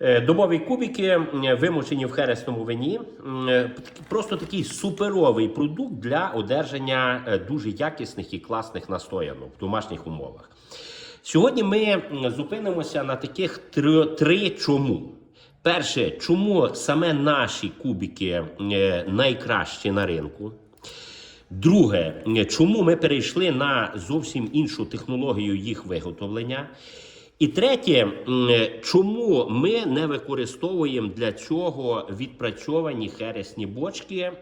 Е, Добові кубики вимочені в хересному вині. Е, Просто такий суперовий продукт для одержання е, дуже якісних і класних настоянок в домашніх умовах. Сьогодні ми зупинимося на таких три, три чому. Перше, чому саме наші кубики найкращі на ринку. Друге, чому ми перейшли на зовсім іншу технологію їх виготовлення? І третє, чому ми не використовуємо для цього відпрацьовані хересні бочки,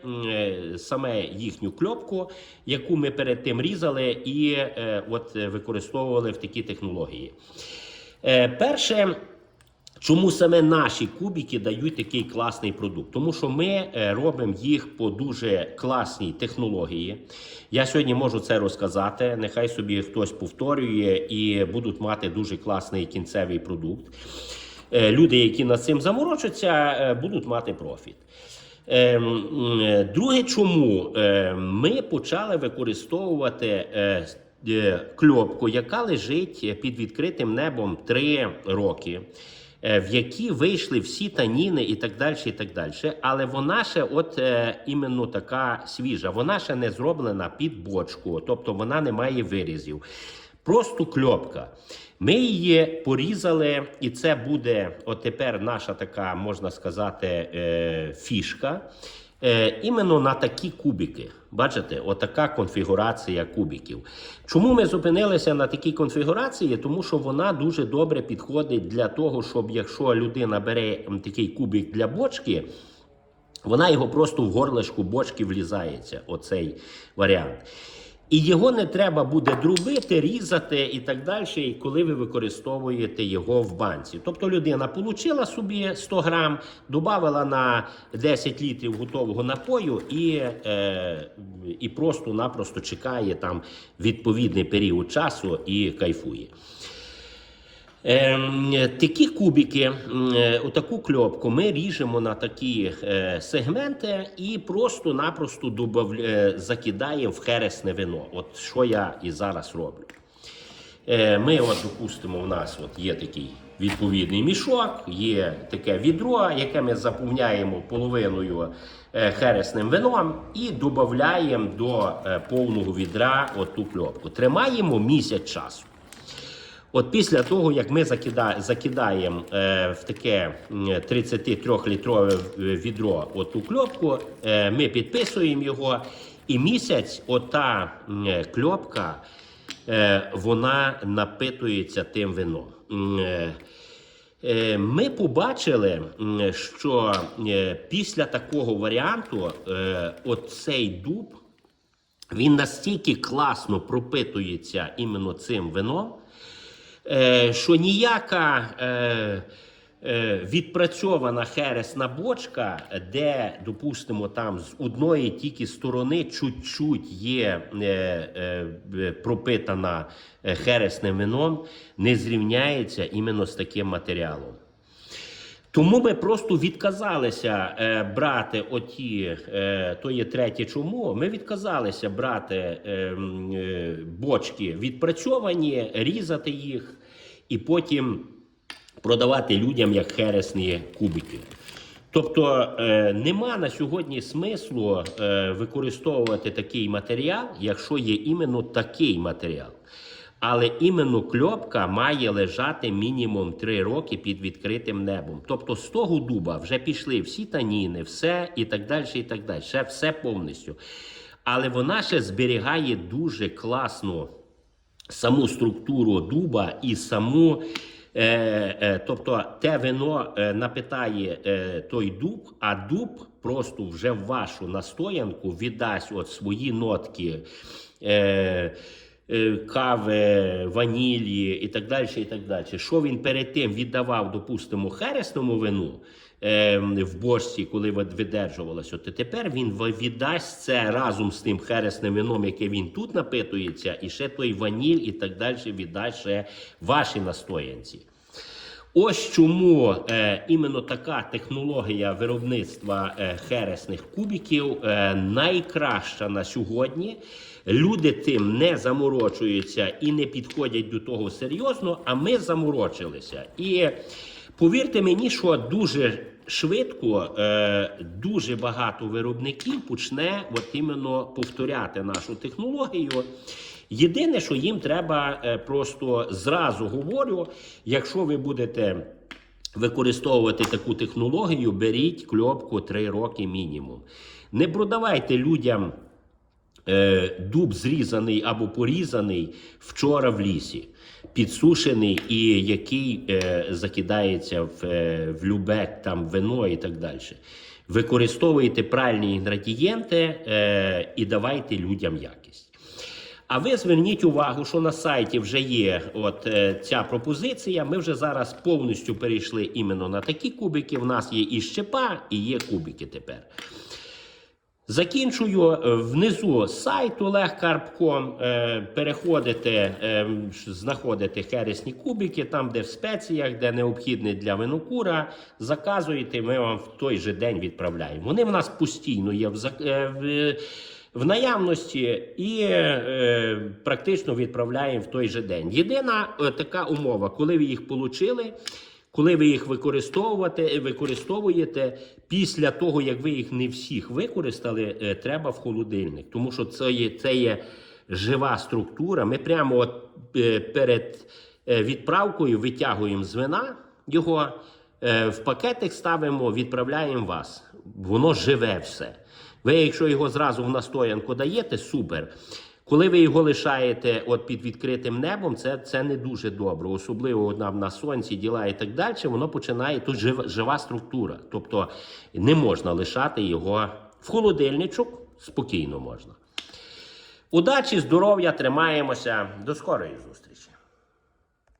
саме їхню кльопку, яку ми перед тим різали і е, от використовували в такі технології. Е, Перше, Чому саме наші кубики дають такий класний продукт? Тому що ми е, робимо їх по дуже класній технології. Я сьогодні можу це розказати. Нехай собі хтось повторює і будуть мати дуже класний кінцевий продукт. Е, Люди, які над цим заморочаться, е, будуть мати профіт. Е, м, е, Друге, чому ми почали використовувати кльопку, яка лежить під відкритим небом 3 роки, в які вийшли всі таніни і так далі. і так далі. Але вона ще от е, іменно така свіжа, вона ще не зроблена під бочку, тобто вона не має вирізів. Просто кльопка. Ми її порізали, і це буде от тепер наша така, можна сказати, е, фішка. Е, іменно на такі кубики. Бачите, отака конфігурація кубиків. Чому ми зупинилися на такій конфігурації? Тому що вона дуже добре підходить для того, щоб якщо людина бере такий кубик для бочки, вона його просто в горлишку бочки влізається, оцей варіант. І його не треба буде друбити, різати і так далі, коли ви використовуєте його в банці. Тобто людина отримала собі 100 грам, додала на 10 літрів готового напою і, е, і просто-напросто чекає там відповідний період часу і кайфує. Ем, такі кубики, е, отаку кльопку ми ріжемо на такі е, сегменти і просто-напросто е, закидаємо в хересне вино. От що я і зараз роблю. Ми, от, допустимо, у нас от є такий відповідний мішок, є таке відро, яке ми заповняємо половиною хересним вином і додаємо до повного відра оту кльопку. Тримаємо місяць часу. От після того, як ми закида, закидаємо е, в таке 33-літрове відро оту кльопку, е, ми підписуємо його, і місяць ота е, кльопка е, вона напитується тим вином. Е, Е, Ми побачили, що е, після такого варіанту е, оцей дуб він настільки класно пропитується іменно цим вином, е, що ніяка е, е, відпрацьована хересна бочка, де, допустимо, там з одної тільки сторони чуть-чуть є е, е, е, пропитана е, хересним вином, не зрівняється іменно з таким матеріалом. Тому ми просто відказалися е, брати оті, е, то є третє чому. Ми відказалися брати е, е, бочки відпрацьовані, різати їх і потім продавати людям як хересні кубики. Тобто е, нема на сьогодні смислу е, використовувати такий матеріал, якщо є іменно такий матеріал. Але іменно кльопка має лежати мінімум 3 роки під відкритим небом. Тобто з того дуба вже пішли всі таніни, все і так далі, і так далі. Ще все повністю. Але вона ще зберігає дуже класну саму структуру дуба і саму. Е, е, тобто те вино е, напитає той дуб, а дуб просто вже в вашу настоянку віддасть от свої нотки кави, ванілі і так далі. і так далі. Що він перед тим віддавав, допустимо, хересному вину е, в борщі, коли видержувалося, то тепер він віддасть це разом з тим хересним вином, яке він тут напитується, і ще той ваніль і так далі віддасть ще ваші настоянці. Ось чому е, іменно така технологія виробництва е, хересних кубиків е, найкраща на сьогодні. Люди тим не заморочуються і не підходять до того серйозно, а ми заморочилися. І Повірте мені, що дуже швидко е, дуже багато виробників почне от іменно повторяти нашу технологію. Єдине, що їм треба е, просто зразу говорю, якщо ви будете використовувати таку технологію, беріть кльопку 3 роки мінімум. Не продавайте людям е, дуб зрізаний або порізаний вчора в лісі, підсушений і який е, закидається в, в любек, там вино і так далі. Використовуйте правильні інгредієнти і давайте людям якість. А ви зверніть увагу, що на сайті вже є от е, ця пропозиція. Ми вже зараз повністю перейшли іменно на такі кубики. У нас є і щепа, і є кубики тепер. Закінчую е, внизу сайт Олегкарп.ком, е, переходите, е, знаходите хересні кубики, там, де в спеціях, де необхідні для винокура, заказуєте, ми вам в той же день відправляємо. Вони в нас постійно є в, е, в, наявності і е, практично відправляємо в той же день. Єдина е, така умова, коли ви їх отримали, коли ви їх використовувати, використовуєте, після того, як ви їх не всіх використали, е, треба в холодильник. Тому що це є, це є жива структура. Ми прямо от, е, перед е, відправкою витягуємо з вина його, е, в пакетик ставимо, відправляємо вас. Воно живе все. Ви, якщо його зразу в настоянку даєте, супер. Коли ви його лишаєте от під відкритим небом, це, це не дуже добре. Особливо на, на сонці, діла і так далі, воно починає тут жива, жива структура. Тобто не можна лишати його в холодильничок, спокійно можна. Удачі, здоров'я, тримаємося. До скорої зустрічі.